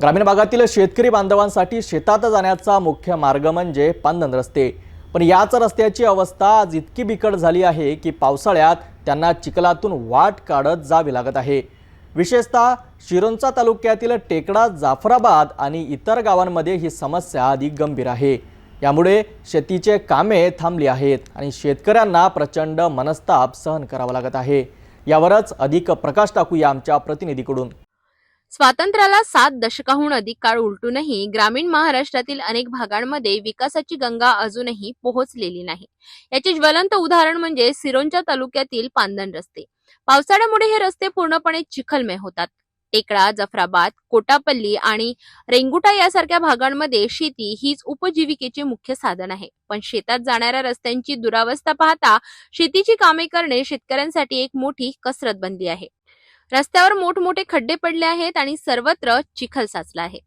ग्रामीण भागातील शेतकरी बांधवांसाठी शेतात जाण्याचा मुख्य मार्ग म्हणजे पांदन रस्ते. पण याच रस्त्याची अवस्था आज इतकी बिकट झाली आहे की पावसाळ्यात त्यांना चिखलातून वाट काढत जावे लागत आहे. विशेषतः शिरोंचा तालुक्यातील टेकडा जाफराबाद आणि इतर गावांमध्ये ही समस्या अधिक गंभीर आहे. यामुळे शेतीचे कामे थांबली आहेत आणि शेतकऱ्यांना प्रचंड मनस्ताप सहन करावा लागत आहे. यावरच अधिक प्रकाश टाकूया आमच्या प्रतिनिधीकडून. स्वातंत्र्याला सात दशकाहून अधिक काळ उलटूनही ग्रामीण महाराष्ट्रातील अनेक भागांमध्ये विकासाची गंगा अजूनही पोहोचलेली नाही. याचे ज्वलंत उदाहरण म्हणजे सिरोंचा तालुक्यातील पांदन रस्ते. पावसाळ्यामुळे हे रस्ते पूर्णपणे चिखलमय होतात. टेकडा जफराबाद कोटापल्ली आणि रेंगुटा यासारख्या भागांमध्ये शेती हीच उपजीविकेचे मुख्य साधन आहे. पण शेतात जाणाऱ्या रस्त्यांची दुरावस्था पाहता शेतीची कामे करणे शेतकऱ्यांसाठी एक मोठी कसरत बनली आहे. रस्त्यावर मोठमोठे खड्डे पडले आहेत आणि सर्वत्र चिखल साचला आहे.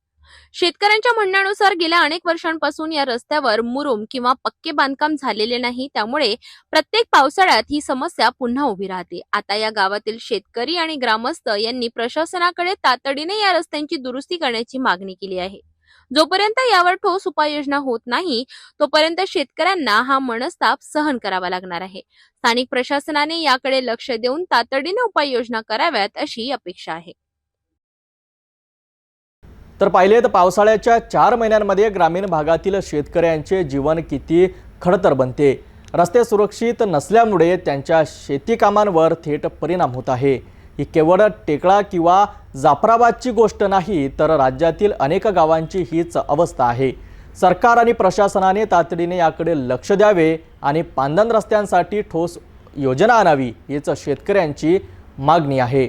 शेतकऱ्यांच्या म्हणण्यानुसार गेल्या अनेक वर्षांपासून या रस्त्यावर मुरुम किंवा पक्के बांधकाम झालेले नाही त्यामुळे प्रत्येक पावसाळ्यात ही समस्या पुन्हा उभी राहते. आता या गावातील शेतकरी आणि ग्रामस्थ यांनी प्रशासनाकडे तातडीने या रस्त्यांची दुरुस्ती करण्याची मागणी केली आहे. जोपर्यंत यावर ठोस उपाययोजना होत नाही तोपर्यंत शेतकऱ्यांना हा मनस्ताप सहन करावा लागणार आहे. स्थानिक प्रशासनाने याकडे लक्ष देऊन तातडीने उपाययोजना कराव्यात अशी अपेक्षा आहे. तर पाहिले तर पावसाळ्याच्या चार महिन्यांमध्ये ग्रामीण भागातील शेतकऱ्यांचे जीवन किती खडतर बनते. रस्ते सुरक्षित नसल्यामुळे त्यांच्या शेती कामांवर थेट परिणाम होत आहे. ही केवळ टेकळा किंवा जाफराबादची गोष्ट नाही तर राज्यातील अनेक गावांची हीच अवस्था आहे. सरकार आणि प्रशासनाने तातडीने याकडे लक्ष द्यावे आणि पांदन रस्त्यांसाठी ठोस योजना आणावी हीच शेतकऱ्यांची मागणी आहे.